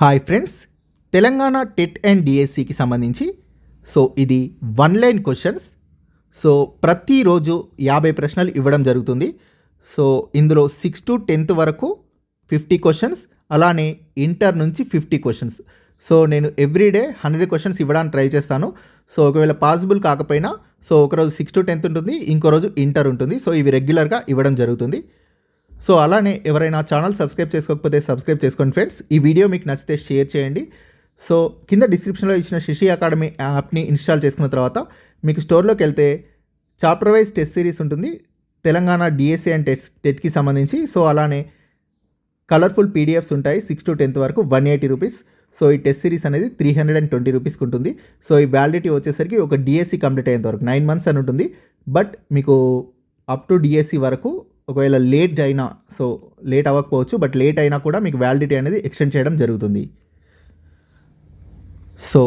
Hi friends Telangana TET and డిఎస్సికి సంబంధించి so ఇది వన్ లైన్ క్వశ్చన్స్ సో ప్రతిరోజు యాభై ప్రశ్నలు ఇవ్వడం జరుగుతుంది. సో ఇందులో సిక్స్ టు టెన్త్ వరకు ఫిఫ్టీ క్వశ్చన్స్ అలానే ఇంటర్ నుంచి ఫిఫ్టీ క్వశ్చన్స్ సో నేను ఎవ్రీడే హండ్రెడ్ క్వశ్చన్స్ ఇవ్వడానికి ట్రై చేస్తాను. సో ఒకవేళ పాసిబుల్ కాకపోయినా సో ఒకరోజు సిక్స్ టు టెన్త్ ఉంటుంది ఇంకో రోజు ఇంటర్ ఉంటుంది. సో ఇవి రెగ్యులర్గా ఇవ్వడం జరుగుతుంది. సో అలానే ఎవరైనా ఛానల్ సబ్స్క్రైబ్ చేసుకోకపోతే సబ్స్క్రైబ్ చేసుకోండి ఫ్రెండ్స్. ఈ వీడియో మీకు నచ్చితే షేర్ చేయండి. సో కింద డిస్క్రిప్షన్లో ఇచ్చిన శశి అకాడమీ యాప్ని ఇన్స్టాల్ చేసుకున్న తర్వాత మీకు స్టోర్లోకి వెళ్తే చాప్టర్ వైజ్ టెస్ట్ సిరీస్ ఉంటుంది. తెలంగాణ డిఎస్సి అండ్ టెట్ టెట్కి సంబంధించి. సో అలానే కలర్ఫుల్ పీడిఎఫ్స్ ఉంటాయి సిక్స్ టు టెన్త్ వరకు వన్ ఎయిటీ రూపీస్. సో ఈ టెస్ట్ సిరీస్ అనేది త్రీ హండ్రెడ్ అండ్ ట్వంటీ రూపీస్కి ఉంటుంది. సో ఈ వ్యాలిడిటీ వచ్చేసరికి ఒక డిఎస్సి కంప్లీట్ అయ్యేంత వరకు నైన్ మంత్స్ అని ఉంటుంది. బట్ మీకు అప్ టు డిఎస్సి వరకు ఒకవేళ లేట్ అయినా సో లేట్ అవ్వకపోవచ్చు బట్ లేట్ అయినా కూడా మీకు వ్యాలిడిటీ అనేది ఎక్స్టెండ్ చేయడం జరుగుతుంది. సో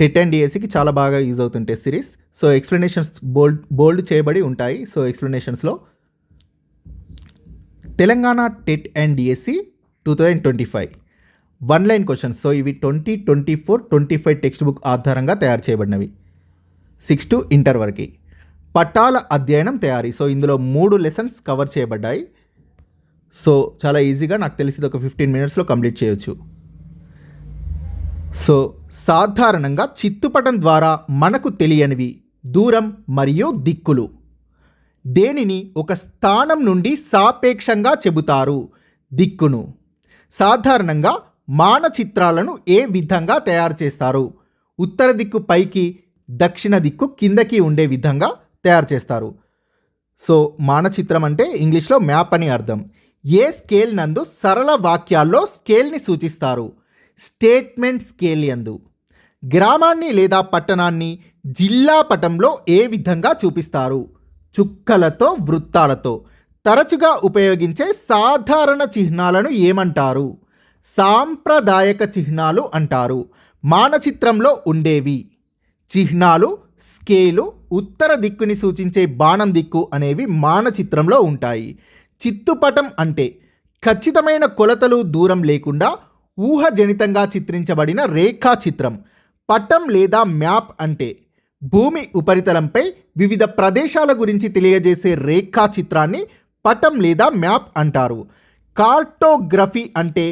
టెట్ అండ్ డిఎస్సికి చాలా బాగా యూజ్ అవుతుంది test series so explanations bold bold చేయబడి ఉంటాయి. So ఎక్స్ప్లెనేషన్స్లో Telangana TET and DSC two thousand twenty five one line questions so ఇవి twenty twenty four twenty five textbook ఆధారంగా తయారు చేయబడినవి. సిక్స్ టు ఇంటర్ వరకు. పట్టాల అధ్యయనం తయారీ. సో ఇందులో మూడు లెసన్స్ కవర్ చేయబడ్డాయి. సో చాలా ఈజీగా నాకు తెలిసింది ఒక ఫిఫ్టీన్ మినిట్స్లో కంప్లీట్ చేయొచ్చు. సో సాధారణంగా చిత్తుపటం ద్వారా మనకు తెలియనివి దూరం మరియు దిక్కులు. దేనిని ఒక స్థానం నుండి సాపేక్షంగా చెబుతారు? దిక్కును. సాధారణంగా మానచిత్రాలను ఏ విధంగా తయారు చేస్తారు? ఉత్తర దిక్కు పైకి దక్షిణ దిక్కు కిందకి ఉండే విధంగా తయారు చేస్తారు సో మానచిత్రం అంటే ఇంగ్లీష్లో మ్యాప్ అని అర్థం. ఏ స్కేల్ నందు సరళ వాక్యాల్లో స్కేల్ని సూచిస్తారు. స్టేట్మెంట్ స్కేల్ యందు. గ్రామాన్ని లేదా పట్టణాన్ని జిల్లా పటంలో ఏ విధంగా చూపిస్తారు? చుక్కలతో వృత్తాలతో. తరచుగా ఉపయోగించే సాధారణ చిహ్నాలను ఏమంటారు? సాంప్రదాయక చిహ్నాలు అంటారు. మానచిత్రంలో ఉండేవి. చిహ్నాలు స్కేలు ఉత్తర దిక్కుని సూచించే బాణం దిక్కు అనేవి మానచిత్రంలో ఉంటాయి. చిత్తుపటం అంటే ఖచ్చితమైన కొలతలు దూరం లేకుండా ఊహజనితంగా చిత్రించబడిన రేఖాచిత్రం. పటం లేదా మ్యాప్ అంటే భూమి ఉపరితలంపై వివిధ ప్రదేశాల గురించి తెలియజేసే రేఖాచిత్రాన్ని పటం లేదా మ్యాప్ అంటారు. కార్టోగ్రఫీ అంటే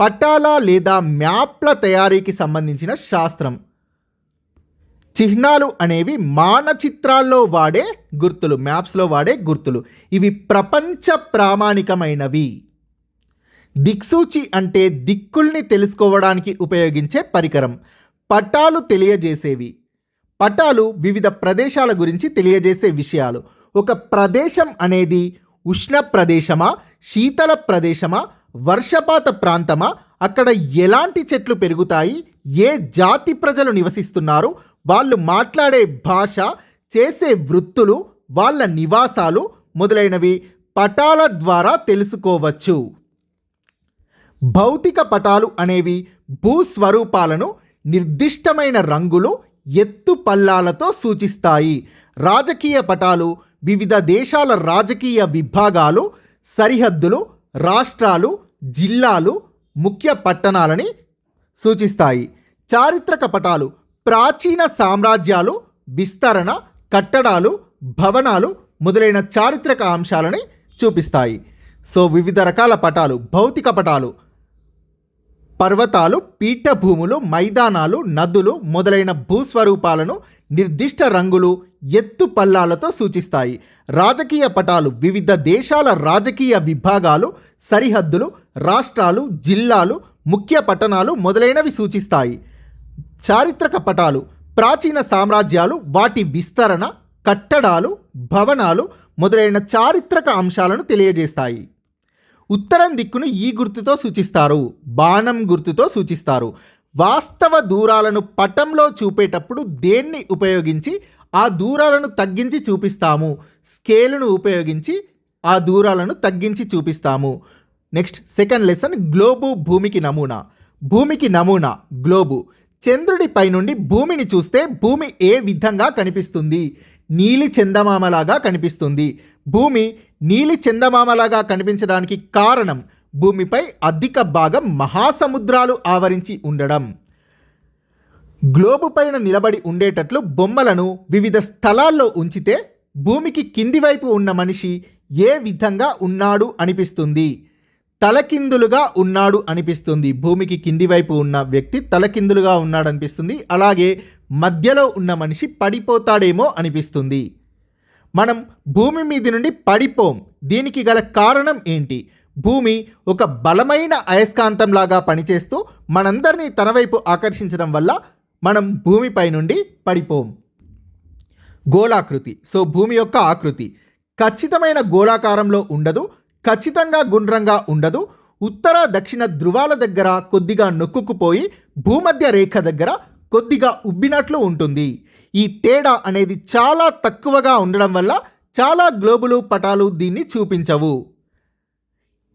పటాల లేదా మ్యాప్ల తయారీకి సంబంధించిన శాస్త్రం. చిహ్నాలు అనేవి మానచిత్రాల్లో వాడే గుర్తులు మ్యాప్స్లో వాడే గుర్తులు. ఇవి ప్రపంచ ప్రామాణికమైనవి. దిక్సూచి అంటే దిక్కుల్ని తెలుసుకోవడానికి ఉపయోగించే పరికరం. పటాలు తెలియజేసేవి. పటాలు వివిధ ప్రదేశాల గురించి తెలియజేసే విషయాలు. ఒక ప్రదేశం అనేది ఉష్ణ ప్రదేశమా శీతల ప్రదేశమా వర్షపాత ప్రాంతమా అక్కడ ఎలాంటి చెట్లు పెరుగుతాయి ఏ జాతి ప్రజలు నివసిస్తున్నారు వాళ్ళు మాట్లాడే భాష చేసే వృత్తులు వాళ్ళ నివాసాలు మొదలైనవి పటాల ద్వారా తెలుసుకోవచ్చు. భౌతిక పటాలు అనేవి భూస్వరూపాలను నిర్దిష్టమైన రంగులు ఎత్తు పల్లాలతో సూచిస్తాయి. రాజకీయ పటాలు వివిధ దేశాల రాజకీయ విభాగాలు సరిహద్దులు రాష్ట్రాలు జిల్లాలు ముఖ్య పట్టణాలని సూచిస్తాయి. చారిత్రక పటాలు ప్రాచీన సామ్రాజ్యాలు విస్తరణ కట్టడాలు భవనాలు మొదలైన చారిత్రక అంశాలని చూపిస్తాయి. సో వివిధ రకాల పటాలు భౌతిక పటాలు పర్వతాలు పీఠభూములు మైదానాలు నదులు మొదలైన భూస్వరూపాలను నిర్దిష్ట రంగులు ఎత్తు పల్లాలతో సూచిస్తాయి. రాజకీయ పటాలు వివిధ దేశాల రాజకీయ విభాగాలు సరిహద్దులు రాష్ట్రాలు జిల్లాలు ముఖ్య పట్టణాలు మొదలైనవి సూచిస్తాయి. చారిత్రక పటాలు ప్రాచీన సామ్రాజ్యాలు వాటి విస్తరణ కట్టడాలు భవనాలు మొదలైన చారిత్రక అంశాలను తెలియజేస్తాయి. ఉత్తరం దిక్కును ఈ గుర్తుతో సూచిస్తారు బాణం గుర్తుతో సూచిస్తారు. వాస్తవ దూరాలను పటంలో చూపేటప్పుడు దేన్ని ఉపయోగించి ఆ దూరాలను తగ్గించి చూపిస్తాము? స్కేలును ఉపయోగించి ఆ దూరాలను తగ్గించి చూపిస్తాము. నెక్స్ట్ సెకండ్ లెసన్ గ్లోబు భూమికి నమూనా. భూమికి నమూనా గ్లోబు. చంద్రుడిపై నుండి భూమిని చూస్తే భూమి ఏ విధంగా కనిపిస్తుంది? నీలి చందమామలాగా కనిపిస్తుంది. భూమి నీలి చందమామలాగా కనిపించడానికి కారణం భూమిపై అధిక భాగం మహాసముద్రాలు ఆవరించి ఉండడం. గ్లోబు పైన నిలబడి ఉండేటట్లు బొమ్మలను వివిధ స్థలాల్లో ఉంచితే భూమికి కింది వైపు ఉన్న మనిషి ఏ విధంగా ఉన్నాడు అనిపిస్తుంది. తలకిందులుగా ఉన్నాడు అనిపిస్తుంది. భూమికి కింది వైపు ఉన్న వ్యక్తి తలకిందులుగా ఉన్నాడు అనిపిస్తుంది అలాగే మధ్యలో ఉన్న మనిషి పడిపోతాడేమో అనిపిస్తుంది. మనం భూమి మీది నుండి పడిపోం. దీనికి గల కారణం ఏంటి? భూమి ఒక బలమైన అయస్కాంతంలాగా పనిచేస్తూ మనందరినీ తన వైపు ఆకర్షించడం వల్ల మనం భూమిపై నుండి పడిపోం. గోళాకృతి. సో భూమి యొక్క ఆకృతి. ఖచ్చితమైన గోళాకారంలో ఉండదు. ఖచ్చితంగా గుండ్రంగా ఉండదు. ఉత్తర దక్షిణ ధృవాల దగ్గర కొద్దిగా నొక్కుకుపోయి భూమధ్య రేఖ దగ్గర కొద్దిగా ఉబ్బినట్లు ఉంటుంది. ఈ తేడా అనేది చాలా తక్కువగా ఉండడం వల్ల చాలా గ్లోబులు పటాలు దీన్ని చూపించవు.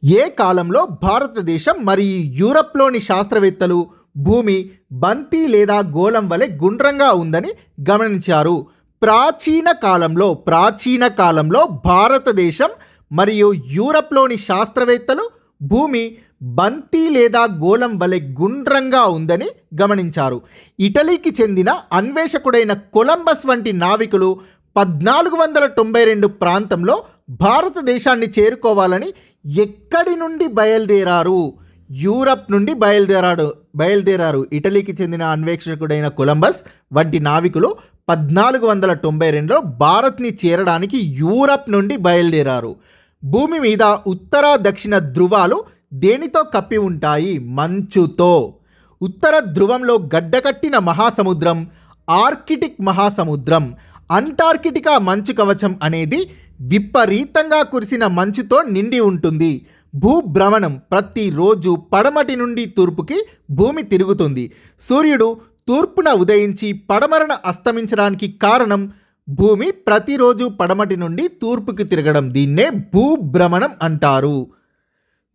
ఏ కాలంలో భారతదేశం మరియు యూరప్లోని శాస్త్రవేత్తలు భూమి బంతి లేదా గోళం వలె గుండ్రంగా ఉందని గమనించారు. ప్రాచీన కాలంలో ప్రాచీన కాలంలో భారతదేశం మరియు యూరప్లోని శాస్త్రవేత్తలు భూమి బంతి లేదా గోళం వలె గుండ్రంగా ఉందని గమనించారు. ఇటలీకి చెందిన అన్వేషకుడైన కొలంబస్ వంటి నావికులు పద్నాలుగు వందల తొంభై రెండు ప్రాంతంలో భారతదేశాన్ని చేరుకోవాలని ఎక్కడి నుండి బయలుదేరారు? యూరప్ నుండి బయలుదేరాడు బయలుదేరారు. ఇటలీకి చెందిన అన్వేషకుడైన కొలంబస్ వంటి నావికులు పద్నాలుగు వందల తొంభై రెండులో భారత్ని చేరడానికి యూరప్ నుండి బయలుదేరారు. భూమి మీద ఉత్తర దక్షిణ ధృవాలు దేనితో కప్పి ఉంటాయి? మంచుతో. ఉత్తర ధ్రువంలో గడ్డకట్టిన మహాసముద్రం ఆర్కిటిక్ మహాసముద్రం అంటార్కిటికా మంచు కవచం అనేది విపరీతంగా కురిసిన మంచుతో నిండి ఉంటుంది. భూభ్రమణం ప్రతిరోజు పడమటి నుండి తూర్పుకి భూమి తిరుగుతుంది. సూర్యుడు తూర్పున ఉదయించి పడమరన అస్తమించడానికి కారణం భూమి ప్రతిరోజు పడమటి నుండి తూర్పుకి తిరగడం. దీన్నే భూభ్రమణం అంటారు.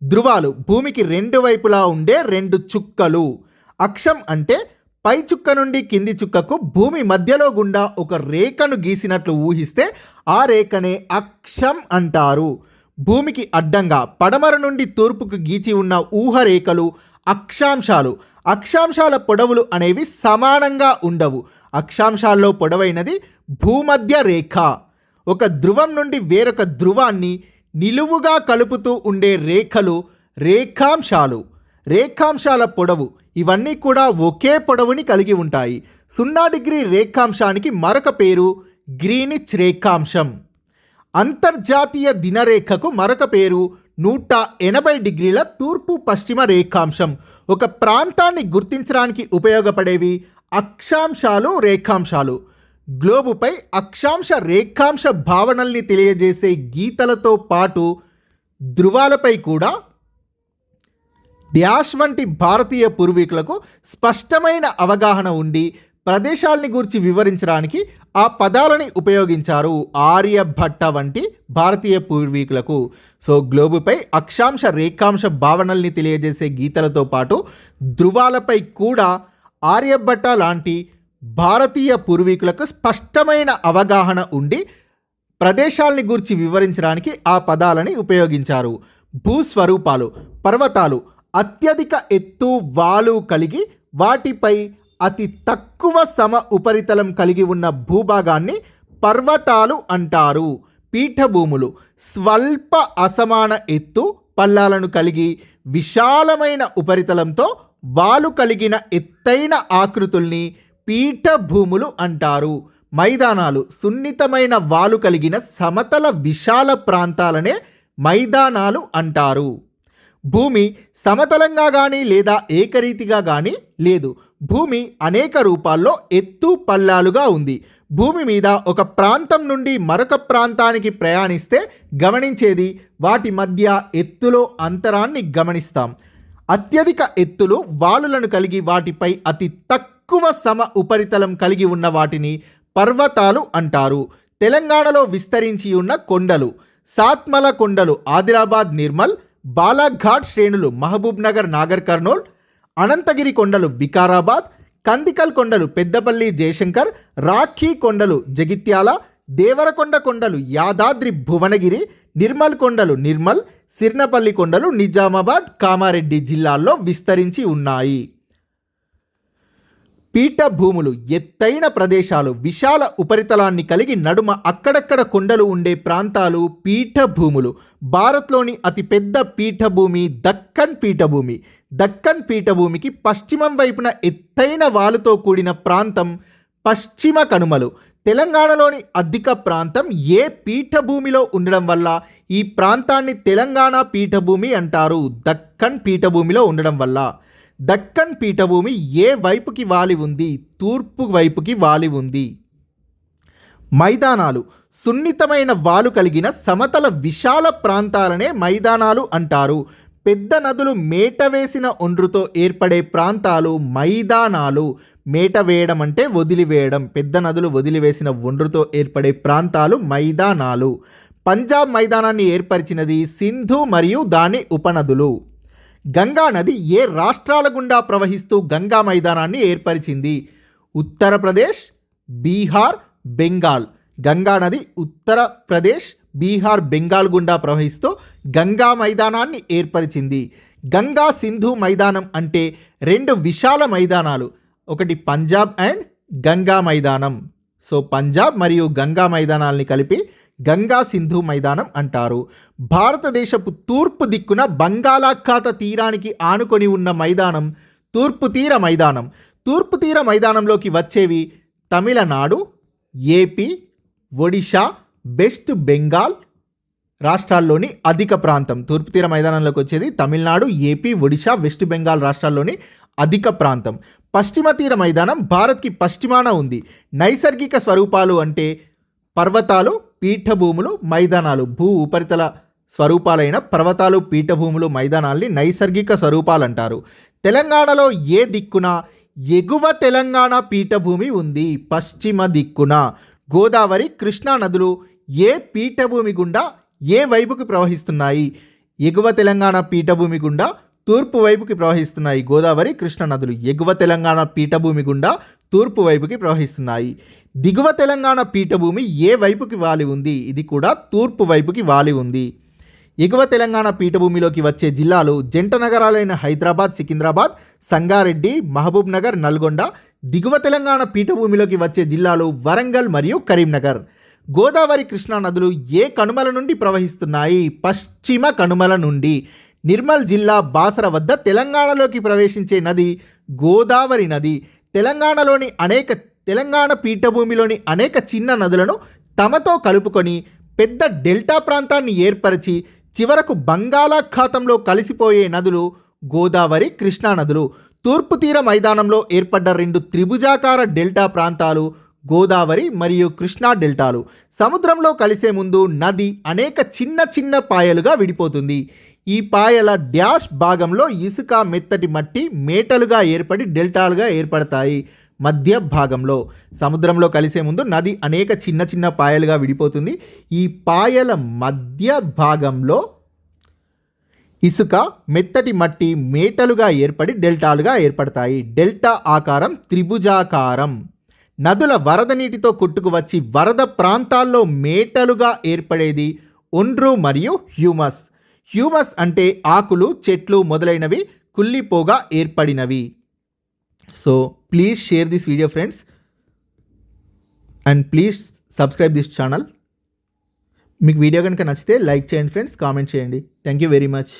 ధ్రువాలు భూమికి రెండు వైపులా ఉండే రెండు చుక్కలు. అక్షం అంటే పై చుక్క నుండి కింది చుక్కకు భూమి మధ్యలో గుండా ఒక రేఖను గీసినట్లు ఊహిస్తే ఆ రేఖనే అక్షం అంటారు. భూమికి అడ్డంగా పడమర నుండి తూర్పుకు గీచి ఉన్న ఊహరేఖలు అక్షాంశాలు అక్షాంశాల పొడవులు అనేవి సమానంగా ఉండవు. అక్షాంశాల్లో పొడవైనది భూమధ్య రేఖ. ఒక ధ్రువం నుండి వేరొక ధ్రువాన్ని నిలువుగా కలుపుతూ ఉండే రేఖలు రేఖాంశాలు. రేఖాంశాల పొడవు ఇవన్నీ కూడా ఒకే పొడవుని కలిగి ఉంటాయి. సున్నా డిగ్రీ రేఖాంశానికి మరొక పేరు గ్రీనిచ్ రేఖాంశం. అంతర్జాతీయ దినరేఖకు మరొక పేరు నూట ఎనభై డిగ్రీల తూర్పు పశ్చిమ రేఖాంశం. ఒక ప్రాంతాన్ని గుర్తించడానికి ఉపయోగపడేవి అక్షాంశాలు రేఖాంశాలు. గ్లోబుపై అక్షాంశ రేఖాంశ భావనల్ని తెలియజేసే గీతలతో పాటు ధృవాలపై కూడా డ్యాష్ వంటి భారతీయ పూర్వీకులకు స్పష్టమైన అవగాహన ఉండి ప్రదేశాల్ని గురించి వివరించడానికి ఆ పదాలని ఉపయోగించారు ఆర్యభట్ట వంటి భారతీయ పూర్వీకులకు. సో గ్లోబుపై అక్షాంశ రేఖాంశ భావనల్ని తెలియజేసే గీతలతో పాటు ధృవాలపై కూడా ఆర్యభట్ట లాంటి భారతీయ పూర్వీకులకు స్పష్టమైన అవగాహన ఉండి ప్రదేశాల్ని గురించి వివరించడానికి ఆ పదాలని ఉపయోగించారు. భూస్వరూపాలు పర్వతాలు అత్యధిక ఎత్తు వాలు కలిగి వాటిపై అతి తక్కువ సమ ఉపరితలం కలిగి ఉన్న భూభాగాన్ని పర్వతాలు అంటారు. పీఠభూములు స్వల్ప అసమాన ఎత్తు పల్లాలను కలిగి విశాలమైన ఉపరితలంతో వాలు కలిగిన ఎత్తైన ఆకృతుల్ని పీఠభూములు అంటారు. మైదానాలు సున్నితమైన వాలు కలిగిన సమతల విశాల ప్రాంతాలనే మైదానాలు అంటారు. భూమి సమతలంగా కానీ లేదా ఏకరీతిగా కానీ లేదు. భూమి అనేక రూపాల్లో ఎత్తు పల్లాలుగా ఉంది. భూమి మీద ఒక ప్రాంతం నుండి మరొక ప్రాంతానికి ప్రయాణిస్తే గమనించేది వాటి మధ్య ఎత్తులో అంతరాన్ని గమనిస్తాం. అత్యధిక ఎత్తులు వాలులను కలిగి వాటిపై అతి తక్కువ సమ ఉపరితలం కలిగి ఉన్న వాటిని పర్వతాలు అంటారు. తెలంగాణలో విస్తరించి ఉన్న కొండలు సాత్మల కొండలు ఆదిలాబాద్ నిర్మల్ బాలాఘాట్ శ్రేణులు మహబూబ్ నగర్ నాగర్ కర్నూల్ అనంతగిరి కొండలు వికారాబాద్ కందికల్ కొండలు పెద్దపల్లి జయశంకర్ రాఖీ కొండలు జగిత్యాల దేవరకొండ కొండలు యాదాద్రి భువనగిరి నిర్మల్ కొండలు నిర్మల్ సిర్నపల్లి కొండలు నిజామాబాద్ కామారెడ్డి జిల్లాల్లో విస్తరించి ఉన్నాయి. పీఠభూములు ఎత్తైన ప్రదేశాలు విశాల ఉపరితలాన్ని కలిగి నడుమ అక్కడక్కడ కొండలు ఉండే ప్రాంతాలు పీఠభూములు. భారత్లోని అతిపెద్ద పీఠభూమి దక్కన్ పీఠభూమి. దక్కన్ పీఠభూమికి పశ్చిమం వైపున ఎత్తైన వాలుతో కూడిన ప్రాంతం పశ్చిమ కనుమలు. తెలంగాణలోని అధిక ప్రాంతం ఏ పీఠభూమిలో ఉండడం వల్ల ఈ ప్రాంతాన్ని తెలంగాణ పీఠభూమి అంటారు? దక్కన్ పీఠభూమిలో ఉండడం వల్ల. దక్కన్ పీఠభూమి ఏ వైపుకి వాలి ఉంది? తూర్పు వైపుకి వాలి ఉంది. మైదానాలు. సున్నితమైన వాలు కలిగిన సమతల విశాల ప్రాంతాలనే మైదానాలు అంటారు. పెద్ద నదులు మేట వేసిన ఒండ్రుతో ఏర్పడే ప్రాంతాలు మైదానాలు. మేట వేయడం అంటే వదిలివేయడం. పెద్ద నదులు వదిలివేసిన ఒండ్రుతో ఏర్పడే ప్రాంతాలు మైదానాలు. పంజాబ్ మైదానాన్ని ఏర్పరిచినది సింధు మరియు దాని ఉపనదులు. గంగా నది ఏ రాష్ట్రాల గుండా ప్రవహిస్తూ గంగా మైదానాన్ని ఏర్పరిచింది? ఉత్తరప్రదేశ్ బీహార్ బెంగాల్. గంగా నది ఉత్తరప్రదేశ్ బీహార్ బెంగాల్ గుండా ప్రవహిస్తూ గంగా మైదానాన్ని ఏర్పరిచింది. గంగా సింధు మైదానం అంటే రెండు విశాల మైదానాలు ఒకటి పంజాబ్ అండ్ గంగా మైదానం. సో పంజాబ్ మరియు గంగా మైదానాల్ని కలిపి గంగా సింధు మైదానం అంటారు. భారతదేశపు తూర్పు దిక్కున బంగాళాఖాత తీరానికి ఆనుకొని ఉన్న మైదానం తూర్పు తీర మైదానం. తూర్పు తీర మైదానంలోకి వచ్చేవి తమిళనాడు ఏపీ ఒడిషా బెస్ట్ బెంగాల్ రాష్ట్రాల్లోని అధిక ప్రాంతం. తూర్పు తీర మైదానంలోకి వచ్చేది తమిళనాడు ఏపీ ఒడిషా వెస్ట్ బెంగాల్ రాష్ట్రాల్లోని అధిక ప్రాంతం. పశ్చిమ తీర మైదానం భారత్కి పశ్చిమాన ఉంది. నైసర్గిక స్వరూపాలు అంటే పర్వతాలు పీఠభూములు మైదానాలు. భూ ఉపరితల స్వరూపాలైన పర్వతాలు పీఠభూములు మైదానాల్ని నైసర్గిక స్వరూపాలు అంటారు తెలంగాణలో ఏ దిక్కున ఎగువ తెలంగాణ పీఠభూమి ఉంది? పశ్చిమ దిక్కున గోదావరి కృష్ణా నదులు ఏ పీఠభూమి గుండా ఏ వైపుకి ప్రవహిస్తున్నాయి? ఎగువ తెలంగాణ పీఠభూమి గుండా తూర్పు వైపుకి ప్రవహిస్తున్నాయి గోదావరి కృష్ణ నదులు. ఎగువ తెలంగాణ పీఠభూమి గుండా తూర్పు వైపుకి ప్రవహిస్తున్నాయి. దిగువ తెలంగాణ పీఠభూమి ఏ వైపుకి వాలి ఉంది? ఇది కూడా తూర్పు వైపుకి వాలి ఉంది. ఎగువ తెలంగాణ పీఠభూమిలోకి వచ్చే జిల్లాలు జంట నగరాలైన హైదరాబాద్ సికింద్రాబాద్ సంగారెడ్డి మహబూబ్ నగర్ నల్గొండ. దిగువ తెలంగాణ పీఠభూమిలోకి వచ్చే జిల్లాలు వరంగల్ మరియు కరీంనగర్. గోదావరి కృష్ణా నదులు ఏ కనుమల నుండి ప్రవహిస్తున్నాయి? పశ్చిమ కనుమల నుండి. నిర్మల్ జిల్లా బాసర వద్ద తెలంగాణలోకి ప్రవేశించే నది గోదావరి నది. తెలంగాణలోని అనేక తెలంగాణ పీఠభూమిలోని అనేక చిన్న నదులను తమతో కలుపుకొని పెద్ద డెల్టా ప్రాంతాన్ని ఏర్పరిచి చివరకు బంగాళాఖాతంలో కలిసిపోయే నదులు గోదావరి కృష్ణా నదులు. తూర్పు తీర మైదానంలో ఏర్పడ్డ రెండు త్రిభుజాకార డెల్టా ప్రాంతాలు గోదావరి మరియు కృష్ణా డెల్టాలు. సముద్రంలో కలిసే ముందు నది అనేక చిన్న చిన్న పాయలుగా విడిపోతుంది. ఈ పాయల డ్యాష్ భాగంలో ఇసుక మెత్తటి మట్టి మేటలుగా ఏర్పడి డెల్టాలుగా ఏర్పడతాయి మధ్య భాగంలో. సముద్రంలో కలిసే ముందు నది అనేక చిన్న చిన్న పాయలుగా విడిపోతుంది. ఈ పాయల మధ్య భాగంలో ఇసుక మెత్తటి మట్టి మేటలుగా ఏర్పడి డెల్టాలుగా ఏర్పడతాయి. డెల్టా ఆకారం త్రిభుజాకారం. నదుల వరద నీటితో కొట్టుకు వచ్చి వరద ప్రాంతాల్లో మేటలుగా ఏర్పడేది ఒండ్రు మరియు హ్యూమస్. హ్యూమస్ అంటే ఆకులు చెట్లు మొదలైనవి కుళ్ళిపోగా ఏర్పడినవి. So please share this video friends and please subscribe this channel మీకు వీడియో కనుక నచ్చితే లైక్ చేయండి ఫ్రెండ్స్ కామెంట్ చేయండి. Thank you very much